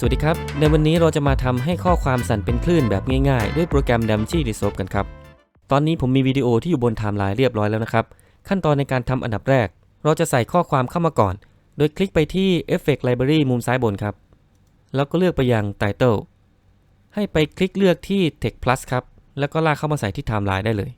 สวัสดีครับ ในวันนี้เราจะมาทำให้ข้อความสั่นเป็นคลื่นแบบง่ายๆ ด้วยโปรแกรม d a m c i Resolve กันครับ ตอนนี้ผมมีวิดีโอที่อยู่บนไทม์ไลน์เรียบร้อยแล้วนะครับ ขั้นตอนในการทำอันดับแรก เราจะใส่ข้อความเข้ามาก่อน โดยคลิกไปที่ Effect Library มุมซ้ายบนครับ แล้วก็เลือกไปยัง Title ให้ไปคลิกเลือกที่ Text Plus ครับ แล้วก็ลากเข้ามาใส่ที่ไทม์ไลน์ได้เลย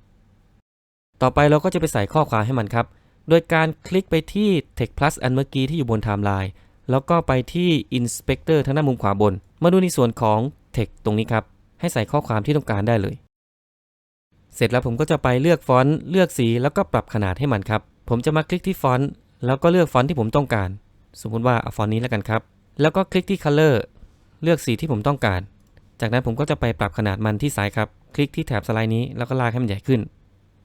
ต่อไปเราก็จะไปใส่ข้อความให้มันครับ โดยการคลิกไปที่ Text Plus อันเมื่อกี้ที่อยู่บนไทม์ไลน์ แล้วก็ไปที่ Inspector ทางด้านมุมขวาบน มาดูในส่วนของ Text ตรงนี้ครับ ให้ใส่ข้อความที่ต้องการได้เลย เสร็จแล้วผมก็จะไปเลือกฟอนต์เลือกสีแล้วก็ปรับขนาดให้มันครับ ผมจะมาคลิกที่ฟอนต์แล้วก็เลือกฟอนต์ที่ผมต้องการ สมมติว่าเอาฟอนต์นี้แล้วกันครับ แล้วก็คลิกที่ Color เลือกสีที่ผมต้องการ จากนั้นผมก็จะไปปรับขนาดมันที่ซ้ายครับ คลิกที่แถบสไลด์นี้แล้วก็ลากให้มันใหญ่ขึ้น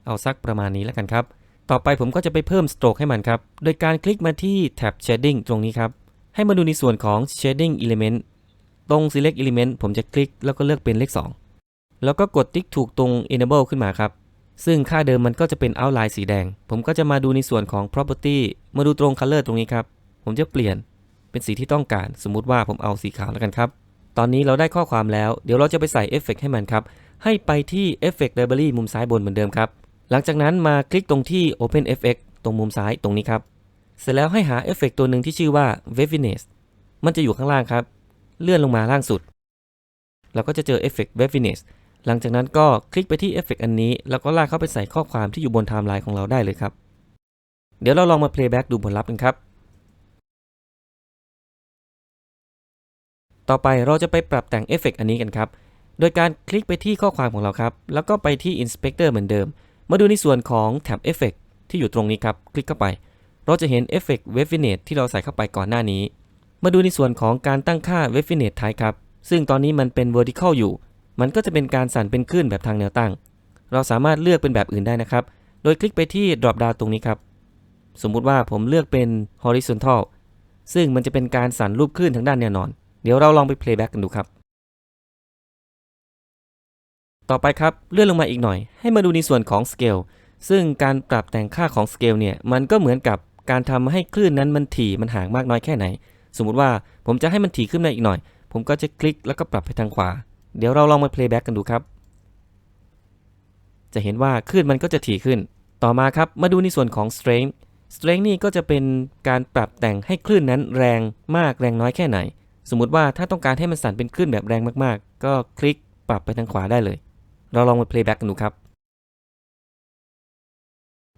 เอาสักประมาณนี้แล้วกันครับ ต่อไปผมก็จะไปเพิ่มสโตรกให้มันครับ โดยการคลิกมาที่แท็บ Shading ตรงนี้ครับ ให้มาดูในส่วนของ Shading Element ตรง Select Element ผมจะคลิกแล้วก็เลือกเป็นเลข 2 แล้วก็กดติ๊กถูกตรง Enable ขึ้นมาครับ ซึ่งค่าเดิมมันก็จะเป็น outline สีแดง ผมก็จะมาดูในส่วนของ property มาดูตรง color ตรงนี้ครับ ผมจะเปลี่ยนเป็นสีที่ต้องการ สมมุติว่าผมเอาสีขาวแล้วกันครับ ตอนนี้เราได้ข้อความแล้ว เดี๋ยวเราจะไปใส่เอฟเฟกให้มันครับ ให้ไปที่ Effect Library มุมซ้ายบนเหมือนเดิมครับ หลังจากนั้นมาคลิกตรงที่ Open FX ตรงมุมซ้ายตรงนี้ครับ เสร็จแล้วให้หาเอฟเฟกตัวหนึ่งที่ชื่อว่า Waviness มันจะอยู่ข้างล่างครับ เลื่อนลงมาล่างสุด เราก็จะเจอเอฟเฟก Waviness หลังจากนั้นก็คลิกไปที่เอฟเฟกอันนี้ แล้วก็ลากเข้าไปใส่ข้อความที่อยู่บนไทม์ไลน์ของเราได้เลยครับ เดี๋ยวเราลองมา playback ดูผลลัพธ์กันครับ ต่อไปเราจะไปปรับแต่งเอฟเฟกอันนี้กันครับ โดยการคลิกไปที่ข้อความของเราครับ แล้วก็ไปที่ Inspector เหมือนเดิม มาดูในส่วนของแท็บ Effect ที่อยู่ตรงนี้ครับ คลิกเข้าไป เราจะเห็น Effect Waviness ที่เราใส่เข้าไปก่อนหน้านี้ มาดูในส่วนของการตั้งค่า Waviness Type ครับ ซึ่งตอนนี้มันเป็น Vertical อยู่ มันก็จะเป็นการสั่นเป็นคลื่นแบบทางแนวตั้ง เราสามารถเลือกเป็นแบบอื่นได้นะครับ โดยคลิกไปที่ drop down ตรงนี้ครับ สมมุติว่าผมเลือกเป็น horizontal ซึ่งมันจะเป็นการสั่นรูปคลื่นทางด้านแนวนอน เดี๋ยวเราลองไป playback กันดูครับ ต่อไปครับ เลื่อนลงมาอีกหน่อย ให้มาดูในส่วนของ scale ซึ่งการปรับแต่งค่าของ scale เนี่ย มันก็เหมือนกับ การทำให้คลื่นนั้นมันถี่มันห่างมากน้อยแค่ไหน สมมุติว่าผมจะให้มันถี่ขึ้นมาอีกหน่อย ผมก็จะคลิกแล้วก็ปรับไปทางขวา เดี๋ยวเราลองมา playback กันดูครับ จะเห็นว่าคลื่นมันก็จะถี่ขึ้น ต่อมาครับมาดูในส่วนของ strength strength นี่ก็จะเป็นการปรับแต่งให้คลื่นนั้นแรงมากแรงน้อยแค่ไหน สมมุติว่าถ้าต้องการให้มันสั่นเป็นคลื่นแบบแรงมากๆ ก็คลิกปรับไปทางขวาได้เลย เราลองมา playback กันดูครับ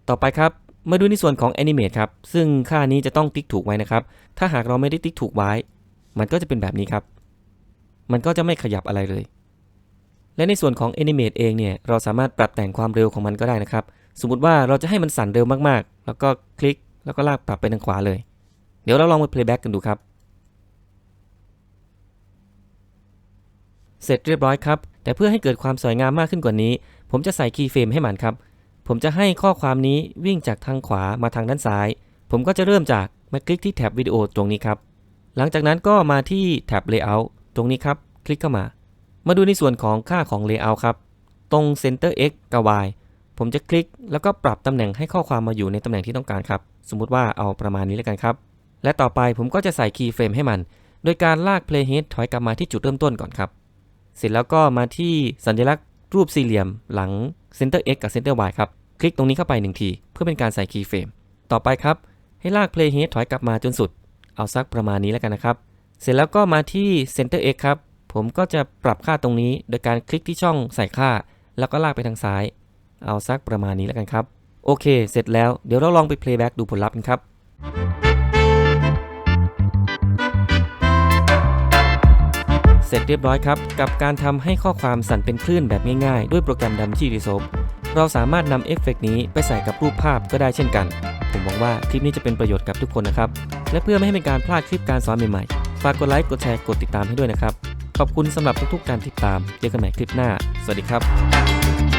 ต่อไปครับ มาดูในส่วนของ animate ครับ ซึ่งค่านี้จะต้องติ๊กถูกไว้นะครับ ถ้าหากเราไม่ได้ติ๊กถูกไว้ มันก็จะเป็นแบบนี้ครับ มันก็จะไม่ขยับอะไรเลย และในส่วนของ animate เองเนี่ย เราสามารถปรับแต่งความเร็วของมันก็ได้นะครับ สมมติว่าเราจะให้มันสั่นเร็วมากๆ แล้วก็คลิก แล้วก็ลากปรับไปทางขวาเลย เดี๋ยวเราลองมา playback กันดูครับ เสร็จเรียบร้อยครับ แต่เพื่อให้เกิดความสวยงามมากขึ้นกว่านี้ ผมจะใส่คีย์เฟรมให้มันครับ ผมจะให้ข้อความนี้วิ่งจากทางขวามาทางด้านซ้าย ผมก็จะเริ่มจากมาคลิกที่แท็บวิดีโอตรงนี้ครับ หลังจากนั้นก็มาที่แท็บ Layout ตรงนี้ครับ คลิกเข้ามา มาดูในส่วนของค่าของ Layout ครับ ตรง Center X กับ Y ผมจะคลิกแล้วก็ปรับตำแหน่งให้ข้อความมาอยู่ในตำแหน่งที่ต้องการครับ สมมุติว่าเอาประมาณนี้แล้วกันครับ และต่อไปผมก็จะใส่คีย์เฟรมให้มัน โดยการลาก Playhead ถอยกลับมาที่จุดเริ่มต้นก่อนครับ เสร็จแล้วก็มาที่สัญลักษณ์รูปสี่เหลี่ยมหลัง Center X กับ Center Y ครับ คลิกตรงนี้เข้าไปหนึ่งที เพื่อเป็นการใส่คีย์เฟรมต่อไปครับ ให้ลาก Playhead ถอยกลับมาจนสุด เอาสักประมาณนี้แล้วกันนะครับ เสร็จแล้วก็มาที่ Center X ครับ ผมก็จะปรับค่าตรงนี้ โดยการคลิกที่ช่องใส่ค่า แล้วก็ลากไปทางซ้าย เอาสักประมาณนี้แล้วกันครับ โอเค เสร็จแล้ว เดี๋ยวเราลองไป playback ดูผลลัพธ์กันครับ เสร็จเรียบร้อยครับ กับการทำให้ข้อความสั่นเป็นคลื่นแบบง่ายๆ ด้วยโปรแกรม d a m c h i Resolve เราสามารถนำเอฟเฟกต์นี้ไปใส่กับรูปภาพก็ได้เช่นกัน ผมหวังว่าคลิปนี้จะเป็นประโยชน์กับทุกคนนะครับ และเพื่อไม่ให้เป็นการพลาดคลิปการสอนใหม่ๆ ฝากกดไลค์กดแชร์กดติดตามให้ด้วยนะครับ ขอบคุณสำหรับทุกๆ การติดตาม เจอกันใหม่คลิปหน้า สวัสดีครับ